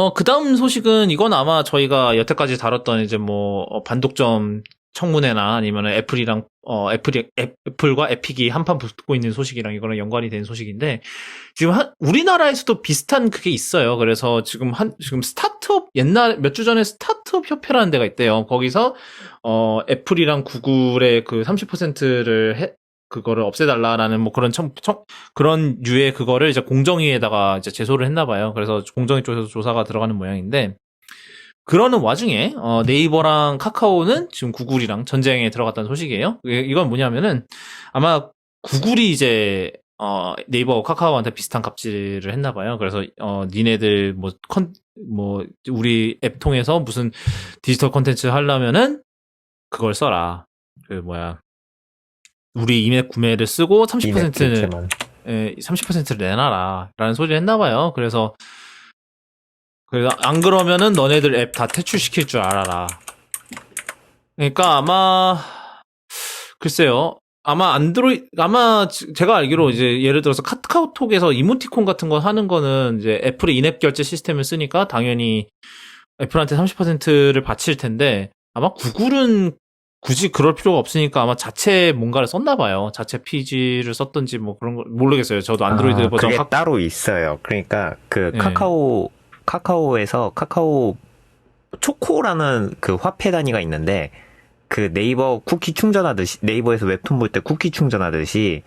어, 그 다음 소식은 이건 아마 저희가 여태까지 다뤘던 이제 뭐, 어, 반독점 청문회나 아니면 애플이랑, 어, 애플이, 애플과 에픽이 한판 붙고 있는 소식이랑 이거랑 연관이 된 소식인데, 지금 한, 우리나라에서도 비슷한 그게 있어요. 그래서 지금 한, 지금 스타트업, 옛날, 몇 주 전에 스타트업 협회라는 데가 있대요. 거기서, 어, 애플이랑 구글의 그 30%를 해, 그거를 없애달라라는 뭐 그런 청, 청, 그런 류의 그거를 이제 공정위에다가 이제 제소를 했나 봐요. 그래서 공정위 쪽에서 조사가 들어가는 모양인데 그러는 와중에 어, 네이버랑 카카오는 지금 구글이랑 전쟁에 들어갔다는 소식이에요. 이- 이건 뭐냐면은 아마 구글이 이제 어, 네이버와 카카오한테 비슷한 갑질을 했나 봐요. 그래서 어, 니네들 뭐 컨, 뭐 우리 앱 통해서 무슨 디지털 콘텐츠 하려면은 그걸 써라. 그 뭐야 우리 이메 구매를 쓰고 30%는 이넷플릭스만. 예, 30%를 내놔라. 라는 소리를 했나 봐요. 그래서, 그래서, 안 그러면은 너네들 앱 다 퇴출시킬 줄 알아라. 그러니까 아마, 글쎄요. 아마 안드로이, 아마 지- 제가 알기로 이제 예를 들어서 카카오톡에서 이모티콘 같은 거 하는 거는 이제 애플의 인앱 결제 시스템을 쓰니까 당연히 애플한테 30%를 바칠 텐데 아마 구글은 굳이 그럴 필요가 없으니까 아마 자체 뭔가를 썼나 봐요. 자체 PG를 썼던지 뭐 그런 거 모르겠어요. 저도 안드로이드 아, 버전 카- 따로 있어요. 그러니까 그 네. 카카오 카카오에서 카카오 초코라는 그 화폐 단위가 있는데 그 네이버 쿠키 충전하듯이 네이버에서 웹툰 볼 때 쿠키 충전하듯이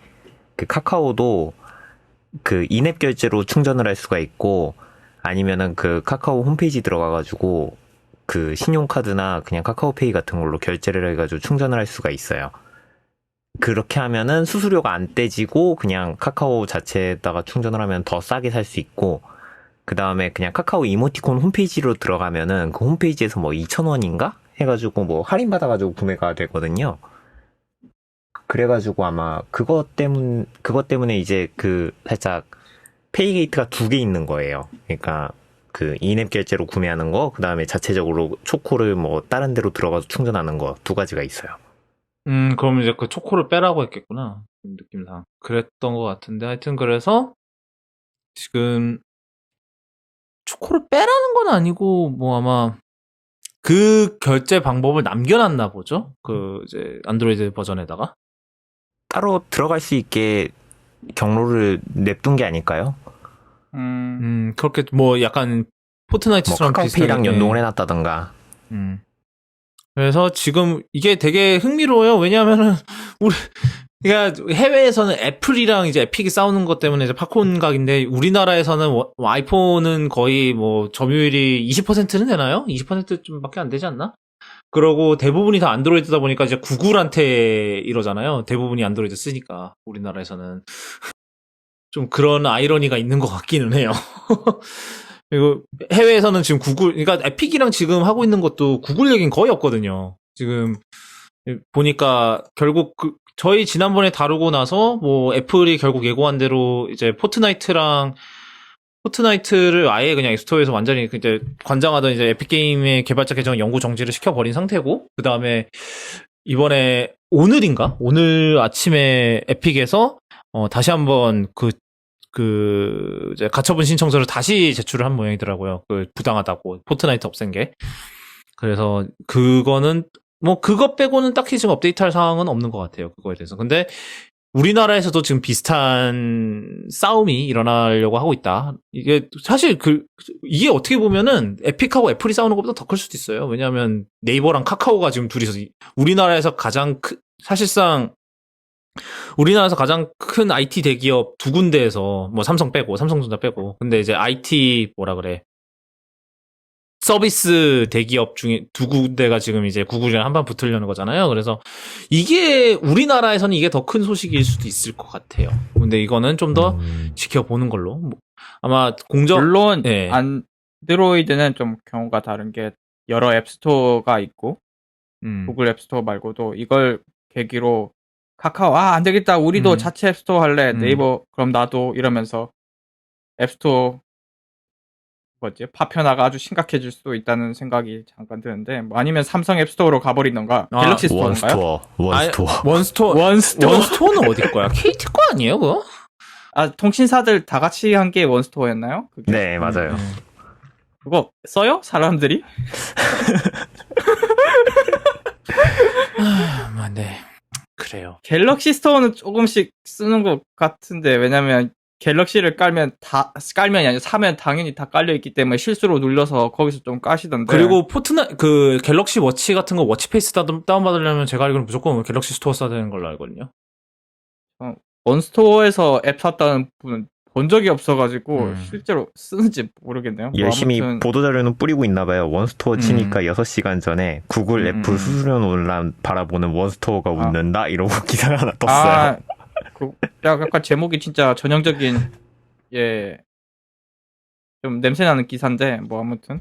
그 카카오도 그 인앱 결제로 충전을 할 수가 있고 아니면은 그 카카오 홈페이지 들어가가지고 그 신용카드나 그냥 카카오페이 같은 걸로 결제를 해가지고 충전을 할 수가 있어요. 그렇게 하면은 수수료가 안 떼지고 그냥 카카오 자체에다가 충전을 하면 더 싸게 살 수 있고 그 다음에 그냥 카카오 이모티콘 홈페이지로 들어가면은 그 홈페이지에서 뭐 2,000원인가? 해가지고 뭐 할인 받아가지고 구매가 되거든요. 그래가지고 아마 그것 때문, 그것 때문에 이제 그 살짝 페이게이트가 두 개 있는 거예요. 그러니까 그 인앱 결제로 구매하는 거, 그 다음에 자체적으로 초코를 뭐 다른 데로 들어가서 충전하는 거 두 가지가 있어요. 음, 그럼 이제 그 초코를 빼라고 했겠구나. 느낌상. 그랬던 것 같은데. 하여튼 그래서 지금 초코를 빼라는 건 아니고 뭐 아마 그 결제 방법을 남겨놨나 보죠. 그 이제 안드로이드 버전에다가. 따로 들어갈 수 있게 경로를 냅둔 게 아닐까요? 음, 음, 그렇게 뭐 약간 뭐 포트나이트처럼 카카오페이랑 비슷하게- 연동을 해놨다던가. 음. 그래서 지금 이게 되게 흥미로워요. 왜냐하면은 우리 그러니까 해외에서는 애플이랑 이제 에픽이 싸우는 것 때문에 이제 팝콘 각인데 우리나라에서는 워- 아이폰은 거의 뭐 점유율이 20%는 되나요? 20%좀밖에 안 되지 않나? 그러고 대부분이 다 안드로이드다 보니까 이제 구글한테 이러잖아요. 대부분이 안드로이드 쓰니까 우리나라에서는 좀 그런 아이러니가 있는 것 같기는 해요. 그리고 해외에서는 지금 구글, 그러니까 에픽이랑 지금 하고 있는 것도 구글 얘기는 거의 없거든요. 지금 보니까 결국 그 저희 지난번에 다루고 나서 뭐 애플이 결국 예고한 대로 이제 포트나이트랑 포트나이트를 아예 그냥 앱스토어에서 완전히 그때 관장하던 이제 에픽 게임의 개발자 계정 영구 정지를 시켜버린 상태고 그 다음에 이번에 오늘인가 오늘 아침에 에픽에서 어, 다시 한번 그 그 이제 가처분 신청서를 다시 제출을 한 모양이더라고요. 그 부당하다고 포트나이트 없앤 게. 그래서 그거는 뭐 그것 빼고는 딱히 지금 업데이트할 상황은 없는 것 같아요. 그거에 대해서. 근데 우리나라에서도 지금 비슷한 싸움이 일어나려고 하고 있다. 이게 사실 그 이게 어떻게 보면은 에픽하고 애플이 싸우는 것보다 더 클 수도 있어요. 왜냐하면 네이버랑 카카오가 지금 둘이서 이- 우리나라에서 가장 큰 사실상 우리나라에서 가장 큰 IT 대기업 두 군데에서 뭐 삼성 빼고 삼성전자 빼고 근데 이제 IT 뭐라 그래 서비스 대기업 중에 두 군데가 지금 이제 구글이랑 한판 붙으려는 거잖아요. 그래서 이게 우리나라에서는 이게 더 큰 소식일 수도 있을 것 같아요. 근데 이거는 좀더 음, 지켜보는 걸로 뭐 아마 공정 물론 네. 안드로이드는 좀 경우가 다른 게 여러 앱스토어가 있고 음, 구글 앱스토어 말고도 이걸 계기로 카카오 아 안 되겠다 우리도 음. 자체 앱스토어 할래 음. 네이버 그럼 나도 이러면서 앱스토어 뭐지 파편화가 아주 심각해질 수도 있다는 생각이 잠깐 드는데 뭐 아니면 삼성 앱스토어로 가버리던가 아, 갤럭시 스토어인가요? 원스토어, 원스토어. 원스토어 원스토어 원스토어는 어디 거야? KT 거 아니에요, 그거? 아 통신사들 다 같이 한 게 원스토어였나요? 그게? 네, 맞아요. 네. 그거 써요? 사람들이? 아, 네. 갤럭시 스토어는 조금씩 쓰는 것 같은데 왜냐면 갤럭시를 깔면 다 깔면이 아니라 사면 당연히 다 깔려 있기 때문에 실수로 눌러서 거기서 좀 까시던데. 그리고 포트나 그 갤럭시 워치 같은 거 워치페이스 다운 받으려면 제가 알기로는 무조건 갤럭시 스토어 써야 되는 걸로 알거든요. 원스토어에서 앱 샀다는 분은 본 적이 없어가지고 음. 실제로 쓰는지 모르겠네요. 뭐 열심히 아무튼 보도자료는 뿌리고 있나 봐요. 원스토어 치니까 음. 6시간 전에 구글 음, 애플 음. 수수료 논란 바라보는 원스토어가 웃는다 이러고 기사가 하나 떴어요. 아, 그 약간 제목이 진짜 전형적인 예. 좀 냄새 나는 기사인데 뭐 아무튼